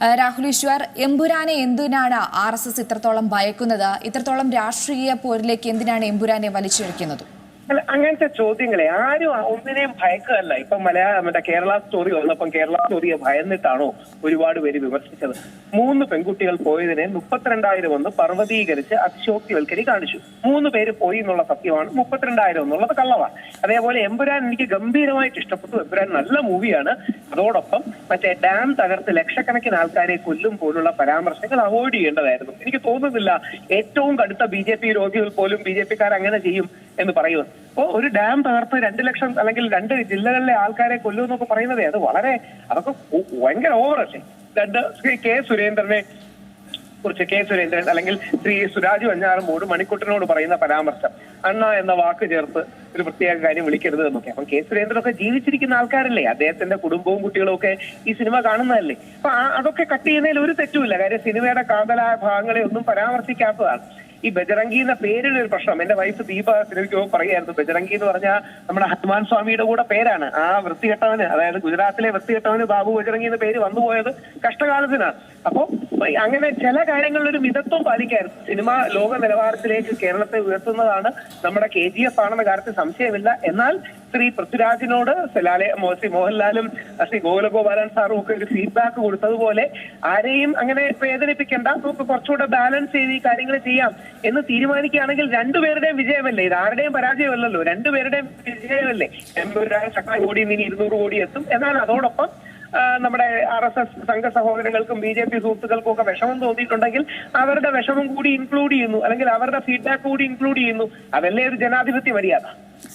രാഹുൽ ഈശ്വർ എമ്പുരാനെ എന്തിനാണ് R S S ഇത്രത്തോളം ഭയക്കുന്നത്? ഇത്രത്തോളം രാഷ്ട്രീയ പോരിലേക്ക് എന്തിനാണ് എമ്പുരാനെ വലിച്ചിഴക്കുന്നത്? അങ്ങനത്തെ ചോദ്യങ്ങളെ ആരും ഒന്നിനെയും ഭയക്കുകയല്ല. ഇപ്പൊ മലയാള മറ്റേ കേരള സ്റ്റോറി വന്നപ്പം കേരള സ്റ്റോറിയെ ഭയന്നിട്ടാണോ ഒരുപാട് പേര് വിമർശിച്ചത്. മൂന്ന് പെൺകുട്ടികൾ പോയതിനെ മുപ്പത്തിരണ്ടായിരം ഒന്ന് പർവതീകരിച്ച് അതിശോക്തിവൽക്കരി കാണിച്ചു. മൂന്ന് പേര് പോയി എന്നുള്ള സത്യമാണ് മുപ്പത്തിരണ്ടായിരം എന്നുള്ളത് കള്ളമാണ് അതേപോലെ എമ്പുരാൻ എനിക്ക് ഗംഭീരമായിട്ട് ഇഷ്ടപ്പെട്ടു. എമ്പുരാൻ നല്ല മൂവിയാണ്. അതോടൊപ്പം മറ്റേ ഡാം തകർത്ത് ലക്ഷക്കണക്കിന് ആൾക്കാരെ കൊല്ലും പോലുള്ള പരാമർശങ്ങൾ അവോയ്ഡ് ചെയ്യേണ്ടതായിരുന്നു. എനിക്ക് തോന്നുന്നില്ല ഏറ്റവും കടുത്ത ബി ജെ പി രോഗികൾ പോലും ബി ജെ പിക്കാർ അങ്ങനെ ചെയ്യും എന്ന് പറയുന്നു അപ്പോ ഒരു ഡാം തകർത്ത് രണ്ട് ലക്ഷം അല്ലെങ്കിൽ രണ്ട് ജില്ലകളിലെ ആൾക്കാരെ കൊല്ലും എന്നൊക്കെ പറയുന്നതേ അത് വളരെ അതൊക്കെ ഭയങ്കര ഓവറല്ലേ രണ്ട് ശ്രീ കെ സുരേന്ദ്രനെ കുറിച്ച് കെ സുരേന്ദ്രൻ അല്ലെങ്കിൽ ശ്രീ സുരാജ് വഞ്ഞാറമ്മോട് മണിക്കുട്ടനോട് പറയുന്ന പരാമർശം. അണ്ണ എന്ന വാക്ക് ചേർത്ത് ഒരു പ്രത്യേക കാര്യം വിളിക്കരുത് എന്നൊക്കെ. അപ്പം കെ സുരേന്ദ്രനൊക്കെ ജീവിച്ചിരിക്കുന്ന ആൾക്കാരല്ലേ? അദ്ദേഹത്തിന്റെ കുടുംബവും കുട്ടികളും ഒക്കെ ഈ സിനിമ കാണുന്നതല്ലേ? അപ്പൊ അതൊക്കെ കട്ട് ചെയ്യുന്നതിൽ ഒരു തെറ്റുമില്ല. കാര്യം സിനിമയുടെ കാതലായ ഭാഗങ്ങളെ ഒന്നും പരാമർശിക്കാത്തതാണ്. ഈ ബജറംഗി എന്ന പേരിന് ഒരു പ്രശ്നം. എന്റെ വൈഫ് ദീപ സിനിമയ്ക്ക് പറയായിരുന്നു ബജറംഗി എന്ന് പറഞ്ഞാൽ നമ്മുടെ ഹനുമാൻ സ്വാമിയുടെ കൂടെ പേരാണ്. ആ വൃത്തികെട്ടവന് അതായത് ഗുജറാത്തിലെ വൃത്തികെട്ടവന് ബാബു ബജറംഗി എന്ന പേര് വന്നുപോയത് കഷ്ടകാലത്തിനാണ് അപ്പോൾ അങ്ങനെ ചില കാര്യങ്ങളിൽ ഒരു മിതത്വം പാലിക്കായിരുന്നു. സിനിമ ലോക നിലവാരത്തിലേക്ക് കേരളത്തെ ഉയർത്തുന്നതാണ് നമ്മുടെ കെ ജി എഫ് ആണെന്ന കാര്യത്തിൽ സംശയമില്ല. എന്നാൽ ശ്രീ പൃഥ്വിരാജിനോട് ലാലെ ശ്രീ മോഹൻലാലും ശ്രീ ഗോകുലഗോപാലൻ സാറും ഒക്കെ ഒരു ഫീഡ്ബാക്ക് കൊടുത്തതുപോലെ ആരെയും അങ്ങനെ വേദനിപ്പിക്കേണ്ട നമുക്ക് കുറച്ചുകൂടെ ബാലൻസ് ചെയ്ത് ഈ കാര്യങ്ങൾ ചെയ്യാം എന്ന് തീരുമാനിക്കുകയാണെങ്കിൽ രണ്ടുപേരുടെയും വിജയമല്ലേ? ഇത് ആരുടെയും പരാജയമല്ലല്ലോ. രണ്ടുപേരുടെയും വിജയമല്ലേ? എൺപതിനായിരം ശക്തി കോടി ഇനി ഇരുന്നൂറ് കോടി എത്തും. എന്നാൽ അതോടൊപ്പം നമ്മുടെ ആർ എസ് എസ് സംഘ സഹോദരങ്ങൾക്കും ബി ജെ പി സുഹൃത്തുക്കൾക്കും ഒക്കെ വിഷമം തോന്നിയിട്ടുണ്ടെങ്കിൽ അവരുടെ വിഷമം കൂടി ഇൻക്ലൂഡ് ചെയ്യുന്നു. അല്ലെങ്കിൽ അവരുടെ ഫീഡ്ബാക്ക് കൂടി ഇൻക്ലൂഡ് ചെയ്യുന്നു. അതല്ലേ ഒരു ജനാധിപത്യ മര്യാദ?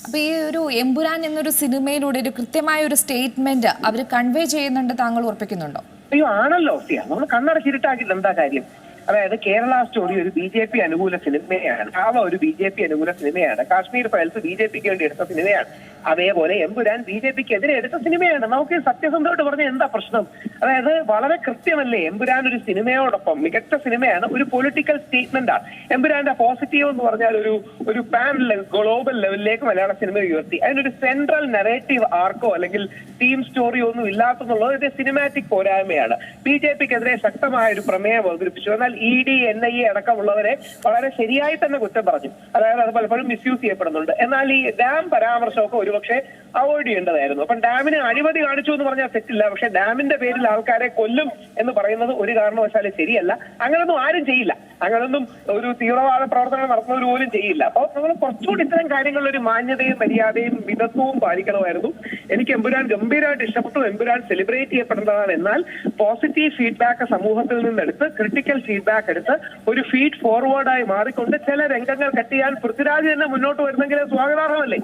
അപ്പൊ ഈ ഒരു എമ്പുരാൻ എന്നൊരു സിനിമയിലൂടെ ഒരു കൃത്യമായ ഒരു സ്റ്റേറ്റ്മെന്റ് അവർ കൺവേ ചെയ്യുന്നുണ്ട് താങ്കൾ ഉറപ്പിക്കുന്നുണ്ടോ? അയ്യോ ആണല്ലോ നമ്മൾ കണ്ണടച്ചിരുട്ടാക്കില്ല എന്താ കാര്യം? അതായത് കേരള സ്റ്റോറി ഒരു ബി ജെ പി അനുകൂല സിനിമയാണ്. ഭാവ ഒരു ബി ജെ പി അനുകൂല സിനിമയാണ്. കാശ്മീർ ഫയൽസ് ബി ജെ പിക്ക് വേണ്ടി എടുത്ത സിനിമയാണ്. അതേപോലെ എമ്പുരാൻ ബി ജെ പിക്ക് എതിരെ എടുത്ത സിനിമയാണ്. നമുക്ക് സത്യസന്ധമായിട്ട് പറഞ്ഞ എന്താ പ്രശ്നം? അതായത് വളരെ കൃത്യമല്ലേ എമ്പുരാൻ ഒരു സിനിമയോടൊപ്പം മികച്ച സിനിമയാണ് ഒരു പൊളിറ്റിക്കൽ സ്റ്റേറ്റ്മെന്റ് ആണ് എമ്പുരാന്റെ പോസിറ്റീവ് എന്ന് പറഞ്ഞാൽ ഒരു ഒരു പാൻ ഗ്ലോബൽ ലെവലിലേക്ക് മലയാള സിനിമ ഉയർത്തി. അതിനൊരു സെൻട്രൽ നെറേറ്റീവ് ആർക്കോ അല്ലെങ്കിൽ തീം സ്റ്റോറിയോ ഒന്നും ഇല്ലാത്തെന്നുള്ളത് ഒരു സിനിമാറ്റിക് പോരായ്മയാണ്. ബി ജെ പിക്കെതിരെ ശക്തമായ ഒരു പ്രമേയം അവതരിപ്പിച്ചു. എന്നാൽ E D N I A അടക്കമുള്ളവരെ വളരെ ശരിയായി തന്നെ കുറ്റം പറഞ്ഞു. അതായത് അത് പലപ്പോഴും മിസ്യൂസ് ചെയ്യപ്പെടുന്നുണ്ട്. എന്നാൽ ഈ ഡാം പരാമർശമൊക്കെ ഒരുപക്ഷെ അവോയ്ഡ് ചെയ്യേണ്ടതായിരുന്നു. അപ്പം ഡാമിന് അഴിമതി കാണിച്ചു എന്ന് പറഞ്ഞാൽ തെറ്റില്ല. പക്ഷെ ഡാമിന്റെ പേരിൽ ആൾക്കാരെ കൊല്ലും എന്ന് പറയുന്നത് ഒരു കാരണവശാലും ശരിയല്ല. അങ്ങനൊന്നും ആരും ചെയ്യില്ല. അങ്ങനൊന്നും ഒരു തീവ്രവാദ പ്രവർത്തനം നടത്തുന്നവർ പോലും ചെയ്യില്ല. അപ്പോൾ നമ്മൾ കുറച്ചുകൂടി ഇത്തരം കാര്യങ്ങളിൽ ഒരു മാന്യതയും മര്യാദയും വിധത്വവും പാലിക്കണമായിരുന്നു. എനിക്ക് എമ്പുരാൻ ഗംഭീരമായിട്ട് ഇഷ്ടപ്പെട്ടു. എമ്പുരാൻ സെലിബ്രേറ്റ് ചെയ്യപ്പെടേണ്ടതാണ് എന്നാൽ പോസിറ്റീവ് ഫീഡ്ബാക്ക് സമൂഹത്തിൽ നിന്നെടുത്ത് ക്രിട്ടിക്കൽ ഫീഡ്ബാക്ക് എടുത്ത് ഒരു ഫീഡ് ഫോർവേഡായി മാറിക്കൊണ്ട് ചില രംഗങ്ങൾ കട്ട് ചെയ്യാൻ പൃഥ്വിരാജ് തന്നെ മുന്നോട്ട് വരുന്നെങ്കിൽ സ്വാഗതാർഹമല്ലേ?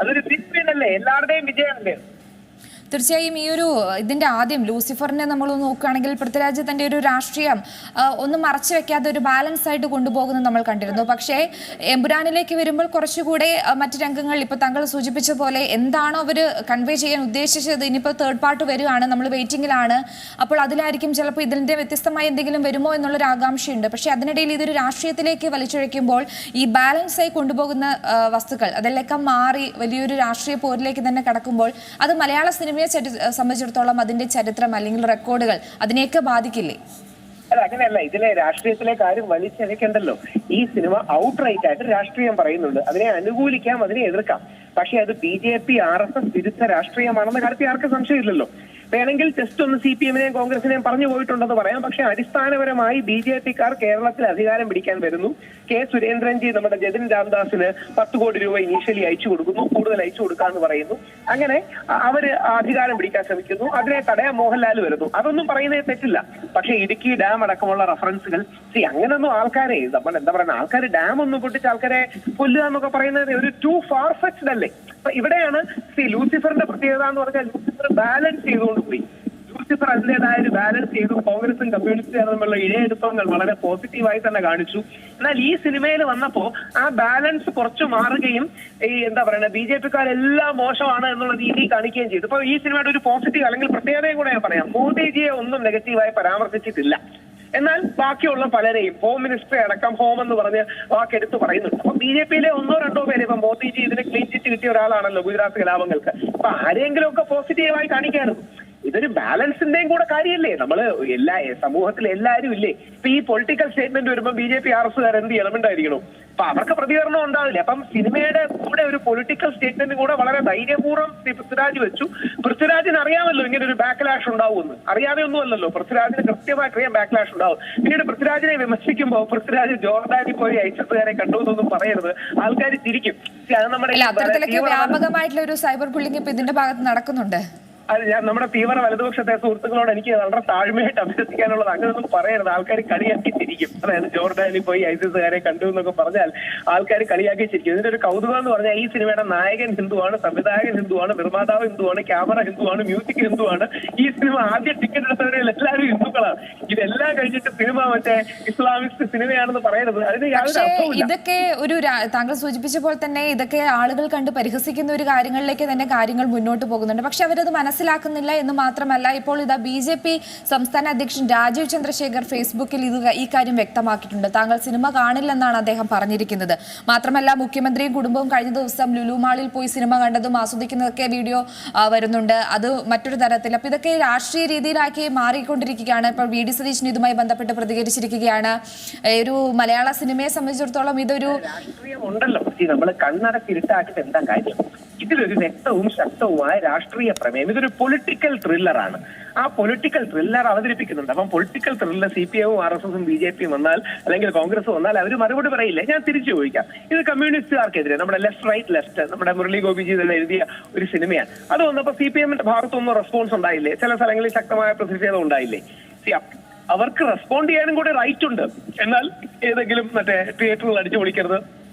അതൊരു അല്ലേ? എല്ലാവരുടെയും വിജയമല്ലേ? തീർച്ചയായും ഈ ഒരു ഇതിന്റെ ആദ്യം ലൂസിഫറിനെ നമ്മൾ നോക്കുകയാണെങ്കിൽ പൃഥ്വിരാജ് തന്റെ ഒരു രാഷ്ട്രീയം ഒന്നും മറച്ചു വെക്കാതെ ഒരു ബാലൻസ് ആയിട്ട് കൊണ്ടുപോകുന്നത് നമ്മൾ കണ്ടിരുന്നു. പക്ഷേ എമ്പുരാനിലേക്ക് വരുമ്പോൾ കുറച്ചുകൂടെ മറ്റു രംഗങ്ങൾ ഇപ്പോൾ താങ്കൾ സൂചിപ്പിച്ച പോലെ എന്താണോ അവർ കൺവേ ചെയ്യാൻ ഉദ്ദേശിച്ചത് ഇനിയിപ്പോൾ തേർഡ് പാർട്ട് വരികയാണ് നമ്മൾ വെയിറ്റിംഗിലാണ് അപ്പോൾ അതിലായിരിക്കും ചിലപ്പോൾ ഇതിന്റെ വ്യത്യസ്തമായ എന്തെങ്കിലും വരുമോ എന്നുള്ളൊരു ആകാംക്ഷയുണ്ട്. പക്ഷേ അതിനിടയിൽ ഇതൊരു രാഷ്ട്രീയത്തിലേക്ക് വലിച്ചൊഴിക്കുമ്പോൾ ഈ ബാലൻസ് ആയി കൊണ്ടുപോകുന്ന വസ്തുക്കൾ അതെല്ലാം മാറി വലിയൊരു രാഷ്ട്രീയ പോരിലേക്ക് തന്നെ കടക്കുമ്പോൾ അത് മലയാള സിനിമയെ ചരി- സംബന്ധിച്ചിടത്തോളം അതിന്റെ ചരിത്രം അല്ലെങ്കിൽ റെക്കോർഡുകൾ അതിനെയൊക്കെ ബാധിക്കില്ലേ? അല്ല അങ്ങനെയല്ല. ഇതിലെ രാഷ്ട്രീയത്തിലെ കാര്യം വലിച്ചെടുക്കണ്ടല്ലോ ഈ സിനിമ ഔട്ട് റൈറ്റ് ആയിട്ട് രാഷ്ട്രീയം പറയുന്നുണ്ട്. അതിനെ അനുകൂലിക്കാം അതിനെ എതിർക്കാം. പക്ഷെ അത് B J P R S S വിരുദ്ധ രാഷ്ട്രീയമാണെന്ന കാര്യത്തിൽ ആർക്കും സംശയമില്ലല്ലോ. വേണമെങ്കിൽ ജസ്റ്റ് ഒന്ന് സി പി എമ്മിനെയും കോൺഗ്രസിനെയും പറഞ്ഞു പോയിട്ടുണ്ടെന്ന് പറയാം. പക്ഷെ അടിസ്ഥാനപരമായി ബി ജെ പിക്കാർ കേരളത്തിൽ അധികാരം പിടിക്കാൻ വരുന്നു. കെ സുരേന്ദ്രൻജി നമ്മുടെ ജതിൻ രാംദാസിന് പത്ത് കോടി രൂപ ഇനീഷ്യലി അയച്ചു കൊടുക്കുന്നു. കൂടുതൽ അയച്ചു കൊടുക്കാന്ന് പറയുന്നു. അങ്ങനെ അവർ അധികാരം പിടിക്കാൻ ശ്രമിക്കുന്നു. അതിനെ തടയാൻ മോഹൻലാൽ വരുന്നു. അതൊന്നും പറയുന്നേ തെറ്റില്ല. പക്ഷെ ഇടുക്കി ഡാം അടക്കമുള്ള റഫറൻസുകൾ സി അങ്ങനൊന്നും ആൾക്കാരെ നമ്മൾ എന്താ പറയുക ആൾക്കാർ ഡാം ഒന്നും പൊട്ടിച്ച് ആൾക്കാരെ കൊല്ലുക എന്നൊക്കെ പറയുന്നത് ഒരു ടു ഫാർ അല്ലേ? അപ്പൊ ഇവിടെയാണ് സി ലൂസിഫറിന്റെ പ്രത്യേകത എന്ന് പറഞ്ഞാൽ ലൂസിഫർ ബാലൻസ് ചെയ്തുകൊണ്ട് പോയി. ലൂസിഫർ അതിന്റെതായ ഒരു ബാലൻസ് ചെയ്തു. കോൺഗ്രസും കമ്മ്യൂണിസ്റ്റുകാരും തമ്മിലുള്ള ഇഴയെടുപ്പങ്ങൾ വളരെ പോസിറ്റീവായി തന്നെ കാണിച്ചു. എന്നാൽ ഈ സിനിമയിൽ വന്നപ്പോ ആ ബാലൻസ് കുറച്ച് മാറുകയും ഈ എന്താ പറയുക ബി ജെ പിക്കാരെല്ലാം മോശമാണ് എന്നുള്ള രീതി കാണിക്കുകയും ചെയ്തു. ഇപ്പൊ ഈ സിനിമയുടെ ഒരു പോസിറ്റീവ് അല്ലെങ്കിൽ പ്രത്യേകതയും കൂടെ ഞാൻ പറയാം. മോദിജിയെ ഒന്നും നെഗറ്റീവായി പരാമർശിച്ചിട്ടില്ല. എന്നാൽ ബാക്കിയുള്ള പലരെയും ഹോം മിനിസ്റ്ററി അടക്കം ഹോം എന്ന് പറഞ്ഞ് വാക്കെടുത്ത് പറയുന്നുണ്ട്. അപ്പൊ ബി ജെ പിയിലെ ഒന്നോ രണ്ടോ പേര് ഇപ്പൊ മോദിജി ഇതിന് ക്ലീൻ ചിറ്റ് കിട്ടിയ ഒരാളാണല്ലോ ഗുജറാത്ത് കലാപങ്ങൾക്ക്. അപ്പൊ ആരെങ്കിലും ഒക്കെ പോസിറ്റീവായി കാണിക്കായിരുന്നു. ഇതൊരു ബാലൻസിന്റെയും കൂടെ കാര്യമല്ലേ? നമ്മൾ എല്ലാ സമൂഹത്തിൽ എല്ലാവരും ഇല്ലേ? ഇപ്പൊ ഈ പൊളിറ്റിക്കൽ സ്റ്റേറ്റ്മെന്റ് വരുമ്പോൾ B J P R S എന്ത് എലമെന്റ് ആയിരിക്കണം അപ്പൊ അവർക്ക് പ്രതികരണം ഉണ്ടാവില്ല? അപ്പം സിനിമയുടെ കൂടെ ഒരു പൊളിറ്റിക്കൽ സ്റ്റേറ്റ്മെന്റ് കൂടെ വളരെ ധൈര്യപൂർവം പൃഥ്വിരാജ് വെച്ചു. പൃഥ്വിരാജിന് അറിയാമല്ലോ ഇങ്ങനെ ഒരു ബാക്ക്ലാഷ് ഉണ്ടാവുമെന്ന്. അറിയാതെ ഒന്നുമല്ലല്ലോ പൃഥ്വിരാജിന് കൃത്യമായിട്ട് അറിയാം ബാക്ക്ലാഷ് ഉണ്ടാവും. പിന്നീട് പൃഥ്വിരാജിനെ വിമർശിക്കുമ്പോൾ പൃഥ്വിരാജ് ജോർദാനിൽ പോയി ഐശ്വര്യക്കാരെ കണ്ടു എന്നൊന്നും പറയരുത്. ആൾക്കാർ അത് നമ്മുടെ വ്യാപകമായിട്ടുള്ള ഒരു സൈബർ ബുള്ളിംഗ് ഇപ്പൊ ഇതിന്റെ ഭാഗത്ത് നടക്കുന്നുണ്ട്. അത് ഞാൻ നമ്മുടെ തീവ്ര വലതുപക്ഷത്തെ സുഹൃത്തുക്കളോട് എനിക്ക് വളരെ താഴ്മയായിട്ട് അഭ്യർത്ഥിക്കാനുള്ളത്. അങ്ങനെയൊന്നും പറയരുത്. ആൾക്കാർ കളിയാക്കി ചിരിക്കും. അതായത് ജോർഡാനിൽ പോയി ഐസിസുകാരെ കണ്ടു എന്നൊക്കെ പറഞ്ഞാൽ ആൾക്കാർ കളിയാക്കി ചിരിക്കും. ഇതിന്റെ ഒരു കൗതുകം എന്ന് പറഞ്ഞാൽ ഈ സിനിമയുടെ നായകൻ ഹിന്ദുവാണ് സംവിധായകൻ ഹിന്ദുവാണ് നിർമ്മാതാവ് ഹിന്ദുവാണ് ക്യാമറ ഹിന്ദുവാണ് മ്യൂസിക് ഹിന്ദുവാണ്. ഈ സിനിമ ആദ്യ ടിക്കറ്റ് എടുത്തവരിൽ എല്ലാവരും ഹിന്ദുക്കളാണ്. ഇതെല്ലാം കഴിഞ്ഞിട്ട് സിനിമ മറ്റേ ഇസ്ലാമിസ്റ്റ് സിനിമയാണെന്ന് പറയരുത്. അതിന് യാതൊരു ഇതൊക്കെ ഒരു താങ്കൾ സൂചിപ്പിച്ച പോലെ തന്നെ ഇതൊക്കെ ആളുകൾ കണ്ട് പരിഹസിക്കുന്ന ഒരു കാര്യങ്ങളിലേക്ക് തന്നെ കാര്യങ്ങൾ മുന്നോട്ട് പോകുന്നുണ്ട്. പക്ഷെ അവരത് മനസ്സിലാക്കുന്നില്ല എന്ന് മാത്രമല്ല ഇപ്പോൾ ഇതാ ബി ജെ പി സംസ്ഥാന അധ്യക്ഷൻ രാജീവ് ചന്ദ്രശേഖർ ഫേസ്ബുക്കിൽ ഇത് ഈ കാര്യം വ്യക്തമാക്കിയിട്ടുണ്ട്. താങ്കൾ സിനിമ കാണില്ലെന്നാണ് അദ്ദേഹം പറഞ്ഞിരിക്കുന്നത്. മാത്രമല്ല മുഖ്യമന്ത്രിയും കുടുംബവും കഴിഞ്ഞ ദിവസം ലുലുമാളിൽ പോയി സിനിമ കണ്ടതും ആസ്വദിക്കുന്നതൊക്കെ വീഡിയോ വരുന്നുണ്ട്. അത് മറ്റൊരു തരത്തിൽ. അപ്പൊ ഇതൊക്കെ രാഷ്ട്രീയ രീതിയിലാക്കി മാറിക്കൊണ്ടിരിക്കുകയാണ്. ഇപ്പോൾ വി ഡി സതീശൻ ഇതുമായി ബന്ധപ്പെട്ട് പ്രതികരിച്ചിരിക്കുകയാണ്. ഒരു മലയാള സിനിമയെ സംബന്ധിച്ചിടത്തോളം ഇതൊരു ഉണ്ടല്ലോ. നമ്മൾ കണ്ണടക്കിരുട്ടാക്കിട്ട് എന്താ കാര്യം? ഇതിലൊരു വ്യക്തവും ശക്തവുമായ രാഷ്ട്രീയ പ്രമേയം. ഇതൊരു പൊളിറ്റിക്കൽ ത്രില്ലറാണ് ആ പൊളിറ്റിക്കൽ ത്രില്ലർ അവതരിപ്പിക്കുന്നുണ്ട്. അപ്പം പൊളിറ്റിക്കൽ ത്രില്ലർ സി പി എമ്മും ആർ എസ് എസും ബി ജെ പിയും വന്നാൽ അല്ലെങ്കിൽ കോൺഗ്രസ് വന്നാൽ അവർ മറുപടി പറയില്ല. ഞാൻ തിരിച്ചു ചോദിക്കാം. ഇത് കമ്മ്യൂണിസ്റ്റുകാർക്കെതിരെ നമ്മുടെ ലെഫ്റ്റ് റൈറ്റ് ലെഫ്റ്റ് നമ്മുടെ മുരളി ഗോപിജി തന്നെ എഴുതിയ ഒരു സിനിമയാണ്. അത് വന്നപ്പോൾ സി പി എമ്മിന്റെ ഭാഗത്തൊന്നും റെസ്പോൺസ് ഉണ്ടായില്ലേ? ചില സ്ഥലങ്ങളിൽ ശക്തമായ പ്രതിഷേധം ഉണ്ടായില്ലേ? അവർക്ക് റെസ്പോണ്ട് ചെയ്യാനും കൂടെ റൈറ്റ് ഉണ്ട്. എന്നാൽ ഏതെങ്കിലും മറ്റേ തിയേറ്ററിൽ അടിച്ചു പൊളിക്കരുത്.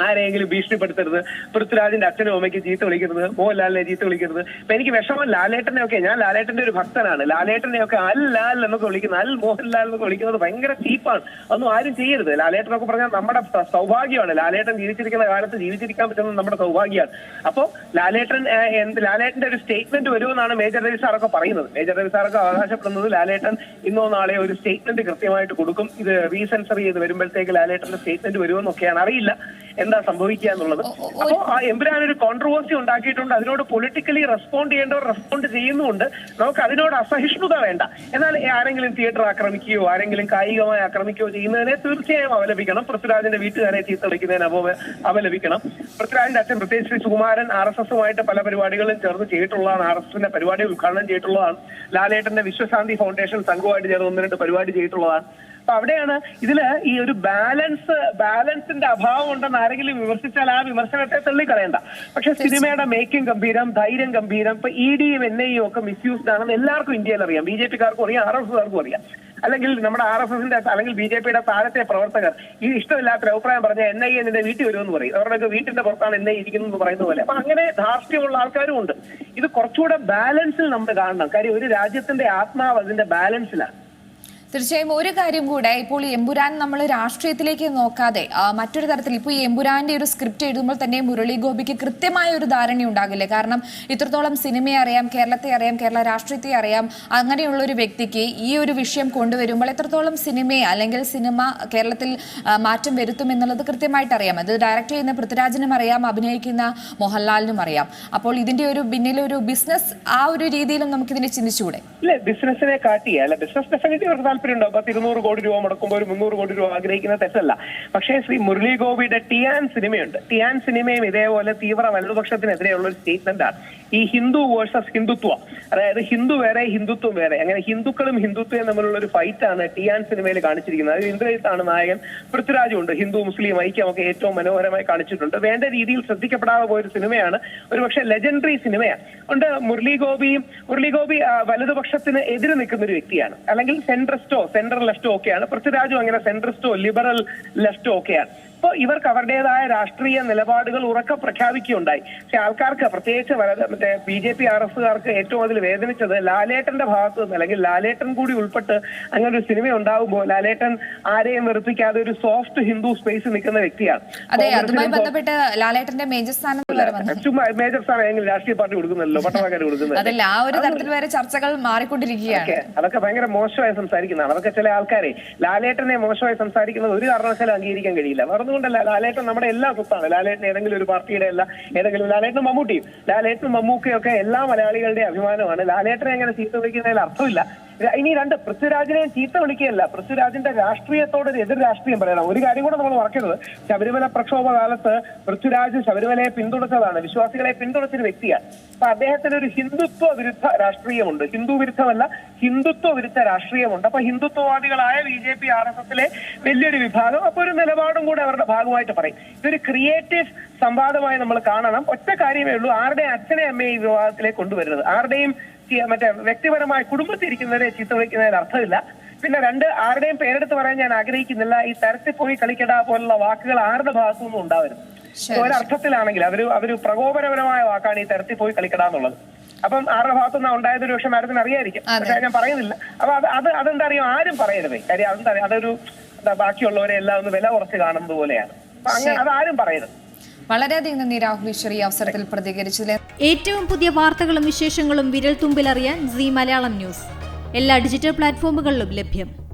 ആരെയെങ്കിലും ഭീഷണിപ്പെടുത്തരുത്. പൃഥ്വിരാജിന്റെ അച്ഛനും അമ്മയ്ക്ക് ചീത്ത വിളിക്കരുത്. മോഹൻലാലിനെ ചീത്ത വിളിക്കരുത്. അപ്പൊ എനിക്ക് വിഷമം ലാലേട്ടനെ ഒക്കെ ഞാൻ ലാലേട്ടന്റെ ഒരു ഭക്തനാണ്. ലാലേട്ടനെ ഒക്കെ അൽ ലാൽ എന്നൊക്കെ വിളിക്കുന്നത് അൽ മോഹൻലാൽ എന്നൊക്കെ വിളിക്കുന്നത് ഭയങ്കര ചീപ്പാണ്. ഒന്നും ആരും ചെയ്യരുത്. ലാലേട്ടനൊക്കെ പറഞ്ഞാൽ നമ്മുടെ സൗഭാഗ്യമാണ്. ലാലേട്ടൻ ജീവിച്ചിരിക്കുന്ന കാലത്ത് ജീവിച്ചിരിക്കാൻ പറ്റുന്നത് നമ്മുടെ സൗഭാഗ്യമാണ്. അപ്പോ ലാലേട്ടൻ എന്ത് ലാലേട്ടന്റെ ഒരു സ്റ്റേറ്റ്മെന്റ് വരുമെന്നാണ് മേജർ രവി സാറൊക്കെ പറയുന്നത്. മേജർ രവി സാറൊക്കെ അവകാശപ്പെടുന്നത് ലാലേട്ടൻ ഇന്നോ നാളെയോ ഒരു സ്റ്റേറ്റ്മെന്റ് കൃത്യമായിട്ട് കൊടുക്കും. ഇത് റീസെൻസർ ചെയ്ത് വരുമ്പോഴത്തേക്ക് ലാലേട്ടന്റെ സ്റ്റേറ്റ്മെന്റ് വരുമെന്നൊക്കെയാണ്. അറിയില്ല. എന്താ സംഭവിക്കുക എന്നുള്ളത്. അപ്പോ ആ എമ്പുരാൻ ഒരു കോൺട്രവേഴ്സി ഉണ്ടാക്കിയിട്ടുണ്ട്. അതിനോട് പൊളിറ്റിക്കലി റെസ്പോണ്ട് ചെയ്യേണ്ടവർ റെസ്പോണ്ട് ചെയ്യുന്നുണ്ട് നമുക്ക് അതിനോട് അസഹിഷ്ണുത വേണ്ട. എന്നാൽ ആരെങ്കിലും തിയേറ്റർ ആക്രമിക്കുകയോ ആരെങ്കിലും കായികമായി ആക്രമിക്കുകയോ ചെയ്യുന്നതിനെ തീർച്ചയായും അവലപിക്കണം പൃഥ്വിരാജിന്റെ വീട്ടുകാരെ ചീത്തളിക്കുന്നതിന് വിളിക്കുന്നതിന് അവലപിക്കണം പൃഥ്വിരാജിന്റെ അച്ഛൻ പ്രത്യേകിച്ച് ശ്രീ സുകുമാരൻ ആർ എസ് എസുമായിട്ട് പല പരിപാടികളും ചേർന്ന് ചെയ്തിട്ടുള്ളതാണ്. ആർ എസ് എസിന്റെ പരിപാടി ഉദ്ഘാടനം ചെയ്തിട്ടുള്ളതാണ്. ലാലേട്ടന്റെ വിശ്വശാന്തി ഫൗണ്ടേഷൻ സംഘവുമായിട്ട് ചേർന്ന് ഒന്ന് രണ്ട് പരിപാടി ചെയ്തിട്ടുള്ളതാണ്. അപ്പൊ അവിടെയാണ് ഇതിൽ ഈ ഒരു ബാലൻസ് ബാലൻസിന്റെ അഭാവം ഉണ്ടെന്ന് ആരെങ്കിലും വിമർശിച്ചാൽ ആ വിമർശനത്തെ തള്ളിക്കളയണ്ട. പക്ഷെ സിനിമയുടെ മേക്കിംഗ് ഗംഭീരം ധൈര്യം ഗംഭീരം ഇപ്പൊ ഇ ഡിയും എൻ ഐയും ഒക്കെ മിസ്യൂസ്ഡ് ആണെന്ന് എല്ലാവർക്കും ഇന്ത്യയിൽ അറിയാം. ബി ജെ പിക്കാർക്കും അറിയാം ആർ എസ് കാർക്കും അറിയാം. അല്ലെങ്കിൽ നമ്മുടെ ആർ എസ് എസിന്റെ അല്ലെങ്കിൽ ബി ജെ പിയുടെ താഴത്തെ പ്രവർത്തകർ ഈ ഇഷ്ടമില്ലാത്ത അഭിപ്രായം പറഞ്ഞ എൻ ഐ എന്റെ വീട്ടിൽ വരുമെന്ന് പറയും. അവരുടെയൊക്കെ വീട്ടിന്റെ പുറത്താണ് എൻ ഐ ഇരിക്കുന്നത് പറയുന്ന പോലെ. അപ്പൊ അങ്ങനെ ധാർഷ്ട്യമുള്ള ആൾക്കാരും ഉണ്ട് ഇത് കുറച്ചുകൂടെ ബാലൻസിൽ നമ്മൾ കാണണം. കാര്യം ഒരു രാജ്യത്തിന്റെ ആത്മാവ് അതിന്റെ ബാലൻസിലാണ്. തീർച്ചയായും ഒരു കാര്യം കൂടെ ഇപ്പോൾ ഈ എമ്പുരാൻ നമ്മൾ രാഷ്ട്രീയത്തിലേക്ക് നോക്കാതെ മറ്റൊരു തരത്തിൽ ഇപ്പോൾ ഈ എമ്പുരാന്റെ ഒരു സ്ക്രിപ്റ്റ് എഴുതുമ്പോൾ തന്നെ മുരളി ഗോപിക്ക് കൃത്യമായ ഒരു ധാരണ ഉണ്ടാകില്ലേ? കാരണം ഇത്രത്തോളം സിനിമയെ അറിയാം കേരളത്തെ അറിയാം കേരള രാഷ്ട്രീയത്തെ അറിയാം അങ്ങനെയുള്ള ഒരു വ്യക്തിക്ക് ഈ ഒരു വിഷയം കൊണ്ടുവരുമ്പോൾ എത്രത്തോളം സിനിമയെ അല്ലെങ്കിൽ സിനിമ കേരളത്തിൽ മാറ്റം വരുത്തും എന്നുള്ളത് കൃത്യമായിട്ട് അറിയാം. അത് ഡയറക്റ്റ് ചെയ്യുന്ന പൃഥ്വിരാജിനും അറിയാം അഭിനയിക്കുന്ന മോഹൻലാലിനും അറിയാം. അപ്പോൾ ഇതിന്റെ ഒരു പിന്നിലൊരു ബിസിനസ് ആ ഒരു രീതിയിലും നമുക്കിതിനെ ചിന്തിച്ചുകൂടെ? ബിസിനസിനെ കാട്ടിയ അല്ല ബിസിനസ് അവർക്ക് താല്പര്യം ഉണ്ടാവും പത്ത് ഇരുന്നൂറ് കോടി രൂപ മുടക്കുമ്പോൾ ഒരു മുന്നൂറ് കോടി രൂപ ആഗ്രഹിക്കുന്ന തെറ്റല്ല. പക്ഷേ ശ്രീ മുരളി ഗോപിയുടെ ടിയാൻ സിനിമയുണ്ട്. ടിയാൻ സിനിമയും ഇതേപോലെ തീവ്ര വലതുപക്ഷത്തിനെതിരെയുള്ള ഒരു സ്റ്റേറ്റ്മെന്റ് ആണ് ഈ ഹിന്ദു വേഴ്സസ് ഹിന്ദുത്വ. അതായത് ഹിന്ദു വേറെ ഹിന്ദുത്വം വേറെ. അങ്ങനെ ഹിന്ദുക്കളും ഹിന്ദുത്വവും തമ്മിലുള്ള ഒരു ഫൈറ്റാണ് ടിയാൻ സിനിമയിൽ കാണിച്ചിരിക്കുന്നത്. അത് ഇന്ദ്രജിത്താണ് നായകൻ. പൃഥ്വിരാജും ഉണ്ട്. ഹിന്ദു മുസ്ലിം ഐക്യം ഒക്കെ ഏറ്റവും മനോഹരമായി കാണിച്ചിട്ടുണ്ട്. വേണ്ട രീതിയിൽ ശ്രദ്ധിക്കപ്പെടാതെ പോയൊരു സിനിമയാണ്. ഒരു പക്ഷേ ലെജൻഡറി സിനിമയാണ്. ഉണ്ട് മുരളി ഗോപിയും മുരളി ഗോപി വലതുപക്ഷത്തിന് എതിര് നിൽക്കുന്ന ഒരു വ്യക്തിയാണ്. അല്ലെങ്കിൽ സെൻട്രസ്റ്റോ സെൻട്രൽ ലെഫ്റ്റോ ഒക്കെയാണ്. പൃഥ്വിരാജും അങ്ങനെ സെൻട്രിസ്റ്റോ ലിബറൽ ലെഫ്റ്റോ ഒക്കെയാണ്. അപ്പോൾ ഇവർക്ക് അവരുടേതായ രാഷ്ട്രീയ നിലപാടുകൾ ഉറക്കെ പ്രഖ്യാപിക്കുകയുണ്ടായി. പക്ഷെ ആൾക്കാർക്ക് പ്രത്യേകിച്ച് മറ്റേ ബി ജെ പി ആർ എസുകാർക്ക് ഏറ്റവും അതിൽ വേദനിച്ചത് ലാലേട്ടന്റെ ഭാഗത്ത് നിന്ന് അല്ലെങ്കിൽ ലാലേട്ടൻ കൂടി ഉൾപ്പെട്ട് അങ്ങനെ ഒരു സിനിമ ഉണ്ടാകുമ്പോൾ ലാലേട്ടൻ ആരെയും വെറുപ്പിക്കാതെ ഒരു സോഫ്റ്റ് ഹിന്ദു സ്പേസ് നിൽക്കുന്ന വ്യക്തിയാണ്. അതുമായി ബന്ധപ്പെട്ട് ലാലേട്ടന്റെ മേജർ സ്ഥാനം മേജർ സ്ഥാനം രാഷ്ട്രീയ പാർട്ടി കൊടുക്കുന്നല്ലോ പട്ടണക്കാർ കൊടുക്കുന്നത് അതല്ല ആ ഒരു തരത്തിൽ വരെ ചർച്ചകൾ മാറിക്കൊണ്ടിരിക്കുകയാണ്. അതൊക്കെ അതൊക്കെ ഭയങ്കര മോശമായി സംസാരിക്കുന്നതാണ്. അതൊക്കെ ചില ആൾക്കാരെ ലാലേട്ടനെ മോശമായി സംസാരിക്കുന്നത് ഒരു കാരണവശാലും അംഗീകരിക്കാൻ കഴിയില്ല. നടന്നുകൊണ്ടല്ല ലാലേട്ടൻ നമ്മുടെ എല്ലാ സ്വത്താണ്. ലാലേട്ടൻ ഏതെങ്കിലും ഒരു പാർട്ടിയുടെ അല്ല ഏതെങ്കിലും ലാലേട്ടൻ മമ്മൂട്ടിയും. ലാലേട്ടനും മമ്മൂക്കയും ഒക്കെ എല്ലാ മലയാളികളുടെ അഭിമാനമാണ്. ലാലേട്ടനെ അങ്ങനെ ചീത്ത വിളിക്കുന്നതിൽ അർത്ഥമില്ല. ഇനി രണ്ട് പൃഥ്വിരാജിനെ ചീത്ത വിളിക്കുകയല്ല. പൃഥ്വിരാജിന്റെ രാഷ്ട്രീയത്തോട് ഒരു എതിർ രാഷ്ട്രീയം പറയണം. ഒരു കാര്യം കൂടെ നമ്മൾ മറക്കരുത്. ശബരിമല പ്രക്ഷോഭ കാലത്ത് പൃഥ്വിരാജ് ശബരിമലയെ പിന്തുണച്ചതാണ്. വിശ്വാസികളെ പിന്തുണച്ചൊരു വ്യക്തിയാണ്. അപ്പൊ അദ്ദേഹത്തിന് ഒരു ഹിന്ദുത്വ വിരുദ്ധ രാഷ്ട്രീയമുണ്ട്. ഹിന്ദു വിരുദ്ധമല്ല ഹിന്ദുത്വ വിരുദ്ധ രാഷ്ട്രീയമുണ്ട്. അപ്പൊ ഹിന്ദുത്വവാദികളായ B J P R S എസിലെ വലിയൊരു വിഭാഗം അപ്പൊ ഒരു നിലപാടും കൂടെ അവരുടെ ഭാഗമായിട്ട് പറയും. ഇതൊരു ക്രിയേറ്റീവ് സംവാദമായി നമ്മൾ കാണണം. ഒറ്റ കാര്യമേ ഉള്ളൂ. ആരുടെ അച്ഛനെ അമ്മയെ ഈ വിവാഹത്തിലേക്ക് കൊണ്ടുവരുന്നത് ആരുടെയും ചി- മറ്റേ വ്യക്തിപരമായ കുടുംബത്തിരിക്കുന്നവരെ ചീത്ത വിളിക്കുന്നതിൽ അർത്ഥമില്ല. പിന്നെ രണ്ട് ആരുടെയും പേരെടുത്ത് പറയാൻ ഞാൻ ആഗ്രഹിക്കുന്നില്ല. ഈ തരത്തിൽ പോയി കളിക്കട പോലുള്ള വാക്കുകൾ ആരുടെ ഭാഗത്തു നിന്നും ഉണ്ടാവരുത്. ഒരർത്ഥത്തിലാണെങ്കിൽ അവർ അവർ പ്രകോപനപരമായ വാക്കാണ് ഈ തരത്തിൽ പോയി കളിക്കട എന്നുള്ളത്. അപ്പം ആരുടെ ഭാഗത്തു നിന്നാ ഉണ്ടായത് ഒരു പക്ഷെ മാഡത്തിന് അറിയായിരിക്കും. പക്ഷെ ഞാൻ പറയുന്നില്ല. അപ്പൊ അത് അത് അതെന്താ അറിയോ? ആരും പറയരുതേ. കാര്യം അതെന്താ അതൊരു ബാക്കിയുള്ളവരെ എല്ലാം ഒന്ന് വില കുറച്ച് കാണുന്നത് പോലെയാണ്. അപ്പൊ അങ്ങനെ അതാരും പറയരുത്. വളരെയധികം നന്ദി രാഹുൽ ഈശ്വർ ഈ അവസരത്തിൽ പ്രതികരിച്ചതിൽ. ഏറ്റവും പുതിയ വാർത്തകളും വിശേഷങ്ങളും വിരൽ തുമ്പിലറിയാൻ സി മലയാളം ന്യൂസ്. എല്ലാ ഡിജിറ്റൽ പ്ലാറ്റ്ഫോമുകളിലും ലഭ്യം.